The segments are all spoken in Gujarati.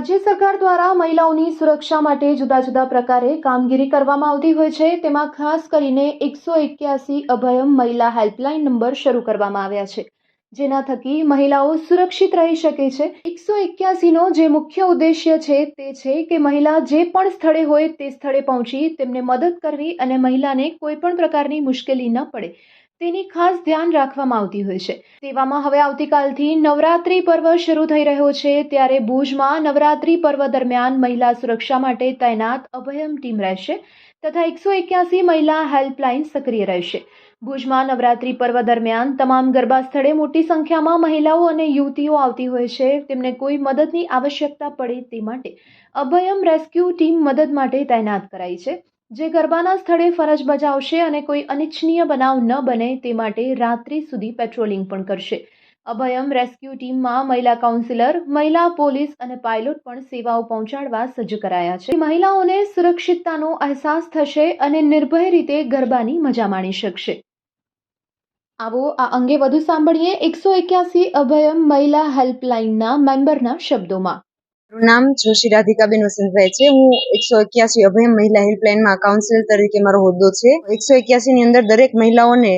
રાજ્ય સરકાર દ્વારા મહિલાઓની સુરક્ષા માટે જુદા જુદા પ્રકારે કામગીરી કરવામાં આવતી હોય છે. તેમાં ખાસ કરીને એકસો એક્યાસી અભયમ મહિલા હેલ્પલાઇન નંબર શરૂ કરવામાં આવ્યા છે, જેના થકી મહિલાઓ સુરક્ષિત રહી શકે છે. એકસો એક્યાસીનો જે મુખ્ય ઉદ્દેશ્ય છે તે છે કે મહિલા જે પણ સ્થળે હોય તે સ્થળે પહોંચી તેમને મદદ કરવી અને મહિલાને કોઈ પણ પ્રકારની મુશ્કેલી ન પડે. તેની ખાસ ધ્યાન રાખવામાં આવતી હોય છે. તેવામાં હવે આવતીકાલથી નવરાત્રિ પર્વ શરૂ થઈ રહ્યો છે, ત્યારે ભુજમાં નવરાત્રિ પર્વ દરમિયાન મહિલા સુરક્ષા માટે તૈનાત અભયમ ટીમ રહેશે તથા એકસો એક્યાસી મહિલા હેલ્પલાઇન સક્રિય રહેશે. ભુજમાં નવરાત્રિ પર્વ દરમિયાન તમામ ગરબા સ્થળે મોટી સંખ્યામાં મહિલાઓ અને યુવતીઓ આવતી હોય છે. તેમને કોઈ મદદની આવશ્યકતા પડે તે માટે અભયમ રેસ્ક્યુ ટીમ મદદ માટે તૈનાત કરાઈ છે. જે ગરબાના સ્થળે ફરજ બજાવશે અને કોઈ અનિચ્છનીય બનાવ ન બને તે માટે રાત્રિ સુધી પેટ્રોલિંગ પણ કરશે. અભયમ રેસ્ક્યુ ટીમમાં મહિલા કાઉન્સિલર, મહિલા પોલીસ અને પાયલોટ પણ સેવાઓ પહોંચાડવા સજ્જ કરાયા છે. મહિલાઓને સુરક્ષિતતાનો અહેસાસ થશે અને નિર્ભય રીતે ગરબાની મજા માણી શકશે. આવો આ અંગે વધુ સાંભળીએ એકસો એક્યાસી અભયમ મહિલા હેલ્પલાઇનના મેમ્બરના શબ્દોમાં. મારું નામ જોશી રાધિકાબેન વસંતભાઈ છે. હું એકસો એક્યાસી અભયમ મહિલા હેલ્પલાઇનમાં કાઉન્સિલર તરીકે મારો હોદ્દો છે. એકસો એક્યાસી ની અંદર દરેક મહિલાઓને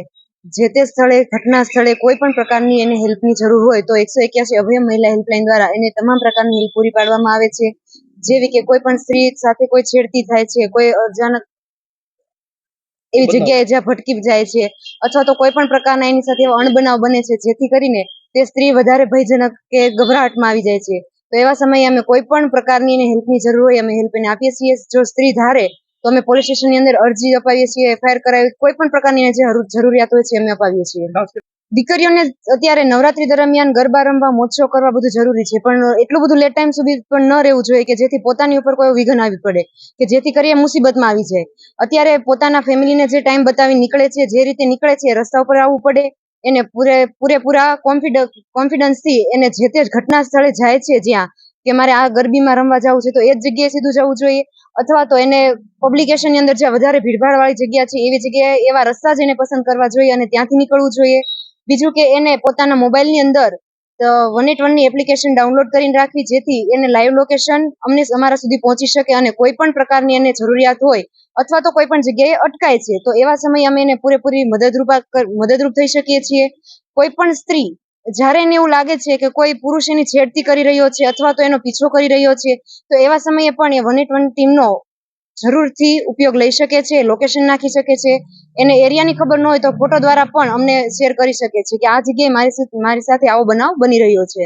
જે તે સ્થળે ઘટના સ્થળે કોઈ પણ પ્રકારની એને હેલ્પની જરૂર હોય તો એકસો એક્યાસી અભયમ મહિલા હેલ્પલાઇન દ્વારા એને તમામ પ્રકારની હેલ્પ પૂરી પાડવામાં આવે છે. જેવી કે કોઈ પણ સ્ત્રી સાથે કોઈ છેડતી થાય છે કોઈ અચાનક એવી જગ્યાએ જ્યાં ભટકી જાય છે અથવા તો કોઈ પણ પ્રકારના એની સાથે અણબનાવ બને છે જેથી કરીને તે સ્ત્રી વધારે ભયજનક કે ગભરાટમાં આવી જાય છે. તો એવા સમયે અમે કોઈ પણ પ્રકારની એને હેલ્પની જરૂર હોય, અમે હેલ્પ એને આપીએ છીએ. જો સ્ત્રી ધારે, તો અમે પોલીસ સ્ટેશનની અંદર અરજી અપાવીએ છીએ એફઆઈઆર કરાવી, કોઈ પણ પ્રકારની જે જરૂરિયાત હોય છે, અમે અપાવીએ છીએ. દીકરીઓને અત્યારે નવરાત્રી દરમિયાન ગરબા રમવા મોજો કરવા બધું જરૂરી છે, પણ એટલું બધું લેટ ટાઈમ સુધી પણ ન રહેવું જોઈએ કે જેથી પોતાની ઉપર કોઈ વિઘન આવી પડે, કે જેથી કરીએ મુસીબતમાં આવી જાય. અત્યારે પોતાના ફેમિલીને જે ટાઈમ બતાવી નીકળે છે, જે રીતે નીકળે છે, રસ્તા ઉપર આવવું પડે એને પૂરે, પૂરેપૂરા કોન્ફિડન્સથી એને જે તે ઘટના સ્થળે જાય છે જ્યાં, કે મારે આ ગરબીમાં રમવા જવું છે, તો એ જ જગ્યાએ સીધું જવું જોઈએ. અથવા તો એને પબ્લિકેશનની અંદર જ્યાં વધારે ભીડભાડ વાળી જગ્યા છે, એવી જગ્યાએ એવા રસ્તા જ એને પસંદ કરવા જોઈએ અને ત્યાંથી નીકળવું જોઈએ. બીજું કે એને પોતાના મોબાઈલની અંદર વન એટ વનની એપ્લિકેશન ડાઉનલોડ કરીને રાખવી, જેથી એને લાઈવ લોકેશન અમને અમારા સુધી પહોંચી શકે અને કોઈ પણ પ્રકારની એને જરૂરિયાત હોય અથવા તો કોઈ પણ જગ્યાએ અટકાય છે, તો એવા સમયે અમે એને પૂરેપૂરી મદદરૂપ મદદરૂપ થઈ શકીએ છીએ. કોઈ પણ સ્ત્રી, જ્યારે એને એવું લાગે છે કે કોઈ પુરુષ એની છેડતી કરી રહ્યો છે અથવા તો એનો પીછો કરી રહ્યો છે, તો એવા સમયે પણ એ વન એટ વન ટીમનો જરૂરથી ઉપયોગ લઈ શકે છે લોકેશન નાખી શકે છે. એને એરિયાની ખબર ન હોય તો ફોટો દ્વારા પણ અમને શેર કરી શકે છે કે આ જગ્યાએ મારી મારી સાથે આવો બનાવ બની રહ્યો છે